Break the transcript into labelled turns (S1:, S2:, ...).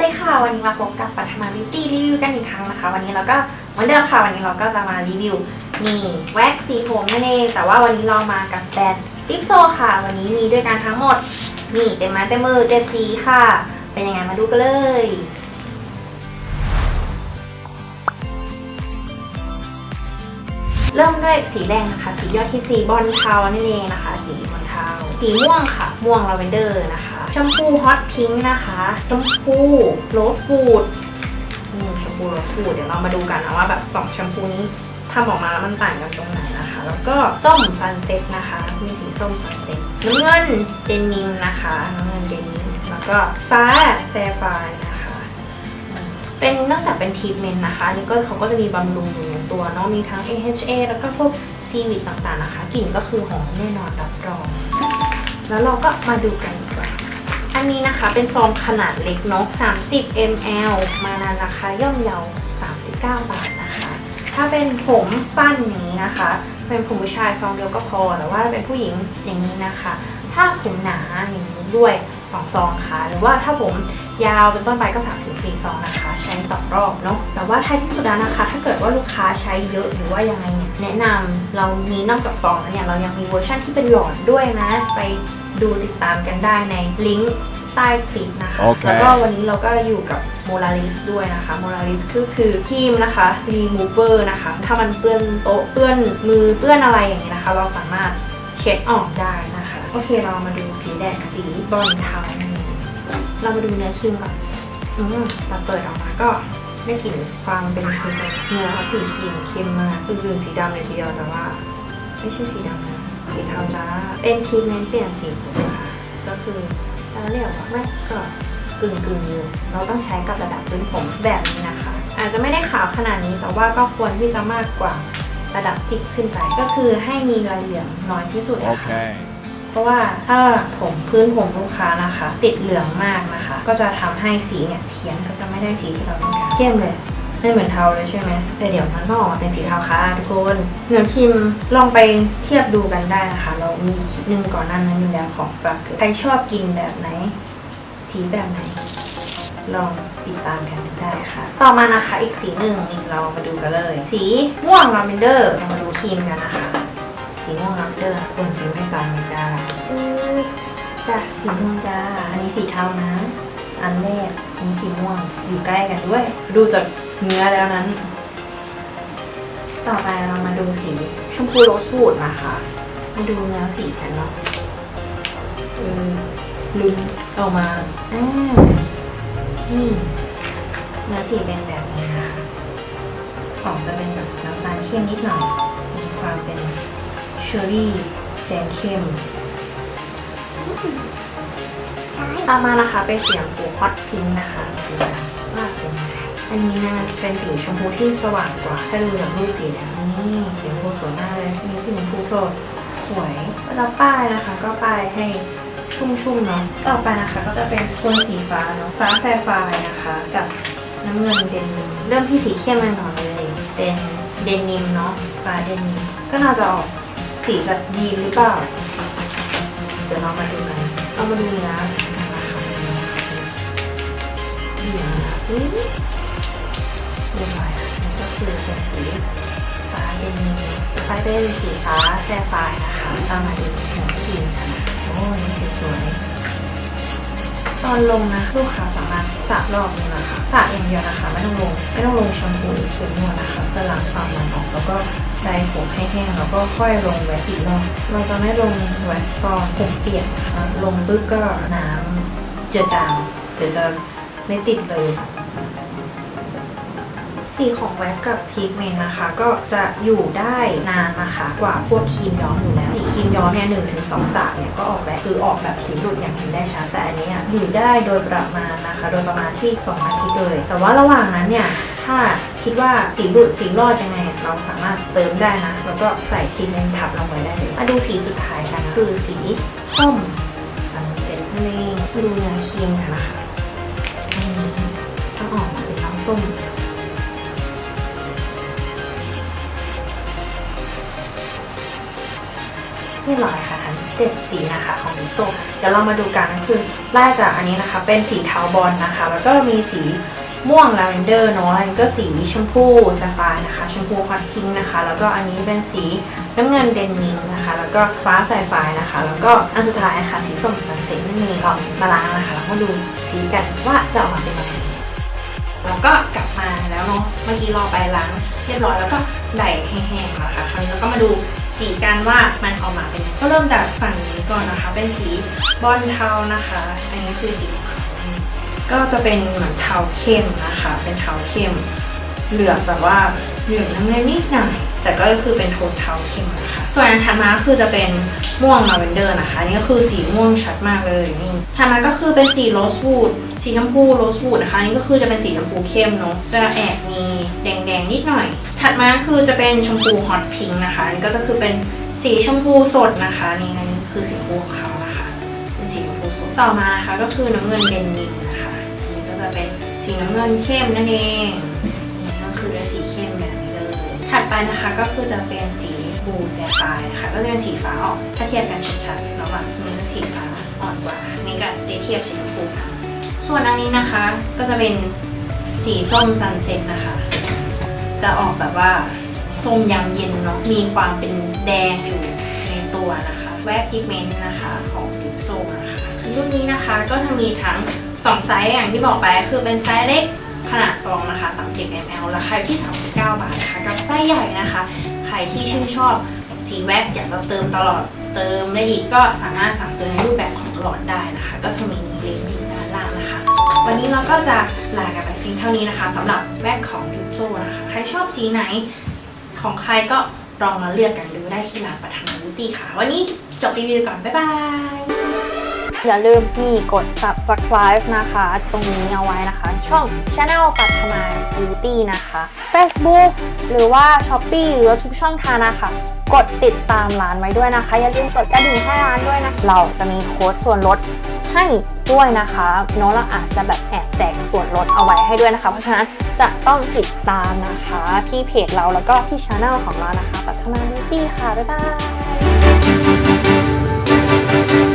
S1: วัสดีค่ะ วันนี้มาพบกับปัทมาบิวตี้รีวิวกันอีกครั้งนะคะ วันนี้เราก็เหมือนเดิมค่ะ วันนี้เราก็จะมารีวิวนี่แว็กสีผมนั่นเอง แต่ว่าวันนี้เรามากับแบรนด์ลิปโซค่ะ วันนี้มีด้วยกันทั้งหมดนี่เต็มไม้เต็มมือเต็มสีค่ะ เป็นยังไงมาดูกันเลย เริ่มด้วยสีแดงนะคะ สียอดที่สีบอลเทานั่นเองนะคะ สีบอลเทาสีม่วงค่ะ ม่วงลาเวนเดอร์นะคะ ชมพูฮอตพิงค์นะคะชมพูโรสฟูดนี่ชมพูโรสฟูดเดี๋ยวเรามาดูกันนะว่าแบบสองแชมพูนี้ทำออกมาแล้วมันต่างกันตรงไหนนะคะ แล้วก็ส้มซันเซ็ตนะคะ มีสีส้มซันเซ็ตน้ำเงินเดนนิมนะคะ น้ำเงินเดนนิมแล้วก็ฟ้าแซฟไฟร์นะคะ เป็นนอกจากเป็นทีทเมนต์นะคะนี่ก็เขาก็จะมีบำรุงอยู่ในตัวเนาะมีทั้ง AHA แล้วก็พวกซีวิตต่างๆนะคะกลิ่นก็คือหอมแน่นอนรับรอง แล้วเราก็มาดูกันดีกว่าอันนี้นะคะเป็นซองขนาดเล็กเนาะ30 ml มาในราคาย่อมเยา 39 บาทนะคะ ถ้าเป็นผมสั้นนี้นะคะ เป็นผมผู้ชายซองเดียวก็พอ แต่ว่าเป็นผู้หญิงอย่างนี้นะคะ ถ้าผมหนาอย่างนี้ด้วยสองซองค่ะ หรือว่าถ้าผมยาวเป็นต้นไปก็3ถึง4ซองนะคะ ใช้ต่อรอบเนาะแต่ว่าท้ายที่สุดแล้วนะคะ ถ้าเกิดว่าลูกค้าใช้เยอะหรือว่ายังไงเนี่ยแนะนำเรามีนอกจากซองแล้วเนี่ยเรายังมีเวอร์ชันที่เป็นหลอดด้วยนะ ไปดูติดตามกันได้ในลิงก์ ใต้คลิปนะคะ
S2: โอเค
S1: แล้วก็วันนี้เราก็อยู่กับโมลาริสด้วยนะคะโมลาริสก็คือครีมนะคะรีมูเวอร์นะคะ ถ้ามันเปื้อนโต๊ะเปื้อนมือเปื้อนอะไรอย่างเงี้ยนะคะ เราสามารถเช็ดออกได้นะคะ โอเคเรามาดูสีแดงกับสีบอลเทานั่นเองเรามาดูเนื้อครีมก่อนอืมตอนเปิดออกมาก็ได้กลิ่นความเป็นครีมเลยเนื้อเขาสีครีมเข้มมากคือคือสีดำเลยทีเดียวแต่ว่า ไม่ใช่สีดำนะสีเทาจ้าเป็นทรีทเมนต์เปลี่ยนสีผมนะคะก็คือ เราเรียกว่าไม่ก็กึ่งกึ่งๆอยู่เราต้องใช้กับระดับพื้นผมแบบนี้นะคะ อาจจะไม่ได้ขาวขนาดนี้แต่ว่าก็ควรที่จะมากกว่าระดับสิบขึ้นไป ก็คือให้มีรายเหลืองน้อยที่สุดนะคะ
S2: Okay.
S1: เพราะว่าถ้าผมพื้นผมลูกค้านะคะ ติดเหลืองมากนะคะ ก็จะทำให้สีเนี่ยเพี้ยนก็จะไม่ได้สีที่เราต้องการเข้มเลย ไม่เหมือนเทาเลยใช่ไหมแต่เดี๋ยวมันก็ออกมาเป็นสีเทาค่ะทุกคนเนื้อครีมลองไปเทียบดูกันได้นะคะ เรามีคลิปหนึ่งก่อนหน้านั้นอยู่แล้วของฟรักเกอร์ใครชอบกินแบบไหน สีแบบไหน ลองติดตามกันได้ค่ะ ต่อมานะคะอีกสีหนึ่งนี่เรามาดูกันเลย สีม่วงลาเวนเดอร์เรามาดูครีมกันนะคะสีม่วงลาเวนเดอร์คนสีไม่ตางเลยจ้าอือจ้ะสีม่วงจ้าอันนี้สีเทานะ อันแรกอันนี้สีม่วงอยู่ใกล้กันด้วย ดูจาก เนื้อแล้วนั้น ต่อไปเรามาดูสีชมพูโรสวูดนะคะ มาดูเนื้อสีกันเนาะเออลุ้นออกมาอ่านี่เนื้อสีเป็นแบบนี้นะคะของจะเป็นแบบน้ำตาลเข้มนิดหน่อยมีความเป็นเชอร์รี่แดงเข้มต่อมานะคะเป็นสีชมพูฮอตพิงค์นะคะดูนะว่าเป็นยังไง อันนี้นะเป็นสีชมพูที่สว่างกว่า ถ้าดูจากรูปสีแล้วนี่สีชมพูสวยมากเลยมีสีชมพูสดสวยแล้วป้ายนะคะ ก็ป้ายให้ชุ่มๆเนาะต่อไปนะคะ ก็จะเป็นโทนสีฟ้าเนาะฟ้าแซฟไฟร์นะคะ กับน้ำเงินเดนนิมเริ่มที่สีเข้มมาหน่อยเลยเป็นเดนิมเนาะฟ้าเดนิมก็น่าจะออกสีแบบยีนหรือเปล่าเดี๋ยวเรามาดูกันเรามาดูเนื้อกันนะคะเนื้อ อุ้ยเรียบร้อยนี่ก็คือเป็นสีฟ้าเดนิมฟ้าเป็นสีฟ้าแซฟไฟร์นะคะตามมาดูหัวครีมกันะโอ้ยนี่สวยๆตอนลงนะลูกค้าสามารถสระรอบนึงนะคะสระอย่างเดียวนะคะ ไม่ต้องลงไม่ต้องลงแชมพูหรือครีมนวดนะคะจะล้างความมันออกแล้วก็ไดผมให้แห้งแล้วก็ค่อยลงแว็กซ์อีกรอบเราจะไม่ลงแว็กซ์ตอนผมเปียกนะคะลงปุ๊บก็น้ำเจือจางหรือจะไม่ติดเลย สีของแว็กกับพีกเมนนะคะ ก็จะอยู่ได้นานนะคะกว่าพวกครีมย้อมอยู่แล้วสีครีมย้อมเนี่ยหนึ่งถึงสองสระเนี่ยก็ออกแบบคือออกแบบสีหลุดอย่างเห็นได้ชัดแต่อันนี้อยู่ได้โดยประมาณนะคะ โดยประมาณที่2อาทิตย์เลย แต่ว่าระหว่างนั้นเนี่ยถ้าคิดว่าสีหลุดสีรอดยังไง เราสามารถเติมได้นะ แล้วก็ใส่ครีมเมนทับลงไปได้เลยมาดูสีสุดท้ายกันคือสีส้มสันเซ็ตนั่นเองมาดูเนื้อครีมกันนะคะต้องออกมาเป็นน้ำส้ม เรียบร้อยค่ะทั้งเจ็ดสีนะคะของลิโซเดี๋ยวเรามาดูกันก็คือไล่จากอันนี้นะคะ เป็นสีเทาบอลนะคะ แล้วก็มีสีม่วงลาเวนเดอร์เนาะอันนี้ก็สีชมพูซาฟายนะคะ ชมพูฮอตพิงนะคะ แล้วก็อันนี้เป็นสีน้ำเงินเดนนิงนะคะ แล้วก็ฟ้าไซไฟนะคะ แล้วก็อันสุดท้ายค่ะสีส้มสันเซ็ตนั่นเองก็มาล้างนะคะแล้วมาดูสีกันว่าจะออกมาเป็นยังไงเราก็กลับมาแล้วเนาะเมื่อกี้รอไปล้างเรียบร้อยแล้วก็ไดแห้งๆแล้วค่ะคราวนี้เราก็มาดู สีกันว่ามันออกมาเป็นยังไงก็เริ่มจากฝั่งนี้ก่อนนะคะ เป็นสีบอลเทานะคะ อันนี้คือสีของเขาก็จะเป็นเหมือนเทาเข้มนะคะ เป็นเทาเข้ม เหลืองแบบว่าเหลืองน้ำเงินนิดหน่อยแต่ก็คือเป็นโทนเทาเข้มนะคะ ส่วนอันถัดมาคือจะเป็นม่วงลาเวนเดอร์นะคะ นี่ก็คือสีม่วงชัดมากเลยนี่ถัดมาก็คือเป็นสีโรสวูดสีชมพูโรสวูดนะคะ นี่ก็คือจะเป็นสีชมพูเข้มเนาะ จะแอบมีแดง นิดหน่อย ถัดมาคือจะเป็นชมพูฮอตพิงค์นะคะอันนี้ก็จะคือเป็นสีชมพูสดนะคะนี่อันนี้คือสีชมพูของเขานะคะเป็นสีชมพูสดต่อมานะคะก็คือน้ำเงินเดนนิมนะคะอันนี้ก็จะเป็นสีน้ำเงินเข้มนั่นเองนี่ก็คือเป็นสีเข้มแบบนี้เลยถัดไปนะคะก็คือจะเป็นสีบลูแซฟไฟร์นะคะก็จะเป็นสีฟ้าออกถ้าเทียบกันชัดๆระหว่างนี้ก็สีฟ้าอ่อนกว่านี่ก็ได้เทียบสีชมพูส่วนอันนี้นะคะก็จะเป็นสีส้มซันเซ็ตนะคะ จะออกแบบว่าส้มยำเย็นเนาะมีความเป็นแดงอยู่ในตัวนะคะ แวบพิกเมนต์นะคะของดิปโซนะคะรุ่นนี้นะคะก็จะมีทั้ง 2 ไซส์อย่างที่บอกไปคือเป็นไซส์เล็กขนาดซองนะคะ 30 ml ราคาอยู่ที่ 39 บาทนะคะกับไซส้ใหญ่นะคะ ใครที่ชื่นชอบสีแวบอยากจะเติมตลอดเติมได้อีกก็สามารถสั่งซื้อในรูปแบบของหลอดได้นะคะ ก็จะมีลิงก์ วันนี้เราก็จะลากันไปเพียงเท่านี้นะคะสำหรับแว่นของทิปโซนะคะ ใครชอบสีไหนของใครก็ลองมาเลือกกันดูได้ที่ร้านปัทมาบูตี้ค่ะ วันนี้จบรีวิวก่อน บ๊ายบาย
S2: อย่าลืมนี่กด subscribe นะคะ ตรงนี้เอาไว้นะคะ ช่อง Channel ปัทมา Beauty นะคะ Facebook หรือว่า Shopee หรือว่าทุกช่องทางนะคะ กดติดตามร้านไว้ด้วยนะคะ อย่าลืมกดกระดิ่งให้ร้านด้วยนะ เราจะมีโค้ดส่วนลด ให้ด้วยนะคะเนาะเราอาจจะแบบแอบแจกส่วนลดเอาไว้ให้ด้วยนะคะ เพราะฉะนั้นจะต้องติดตามนะคะที่เพจเราแล้วก็ที่ช anel ของเรานะคะปัทมาดิตี้ค่ะ บ๊ายบาย